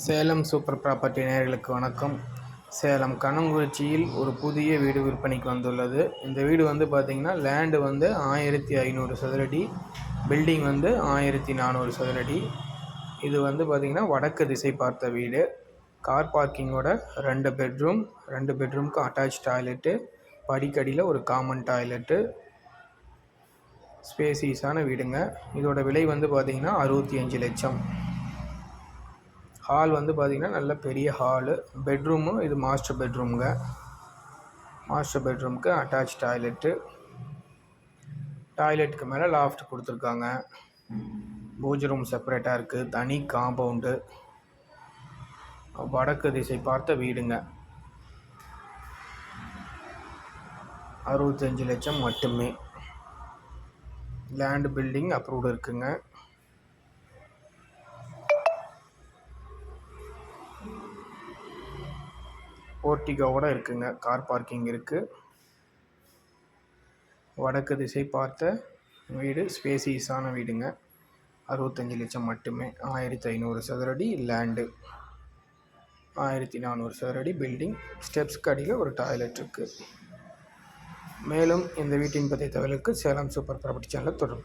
Salem super property நேர்களுக்கு வணக்கம். சேலம் கண்ணங்குறிச்சியில் ஒரு புதிய வீடு விற்பனைக்கு வந்துள்ளது. இந்த வீடு வந்து பார்த்திங்கன்னா லேண்டு வந்து ஆயிரத்தி ஐநூறு சதுரடி பில்டிங் வந்து ஆயிரத்தி நானூறு சதுரடி. இது வந்து பார்த்திங்கன்னா வடக்கு திசை பார்த்த வீடு. கார் பார்க்கிங்கோட ரெண்டு பெட்ரூம் ரெண்டு பெட்ரூமுக்கு அட்டாச் டாய்லெட்டு படிக்கடியில் ஒரு காமன் டாய்லெட்டு ஸ்பேசிஸான வீடுங்க. இதோட விலை வந்து பார்த்திங்கன்னா அறுபத்தி அஞ்சு லட்சம். ஹால் வந்து பார்த்திங்கன்னா நல்ல பெரிய ஹாலு பெட்ரூமும் இது மாஸ்டர் பெட்ரூமுங்க மாஸ்டர் பெட்ரூமுக்கு அட்டாச் டாய்லெட்டு டாய்லெட்டுக்கு மேலே லாஃப்ட் கொடுத்துருக்காங்க. பூஜை ரூம் செப்பரேட்டாக இருக்குது தனி காம்பவுண்டு வடக்கு திசை பார்த்த வீடுங்க. அறுபத்தஞ்சு லட்சம் மட்டுமே. லேண்டு பில்டிங் அப்ரூவ்டு இருக்குங்க. போர்ட்டிகோவோட இருக்குங்க. கார் பார்க்கிங் இருக்குது வடக்கு திசை பார்த்த வீடு ஸ்பேசியஸான வீடுங்க. அறுபத்தஞ்சி லட்சம் மட்டுமே. ஆயிரத்தி ஐநூறு சதுரடி லேண்டு. ஆயிரத்தி நானூறு சதுரடி பில்டிங். ஸ்டெப்ஸ்க்கு அடியில் ஒரு டாய்லெட் இருக்குது மேலும் இந்த வீட்டின் பற்றிய தகவலுக்கு சேலம் சூப்பர் ப்ராப்பர்ட்டி சேனலை தொடர்பு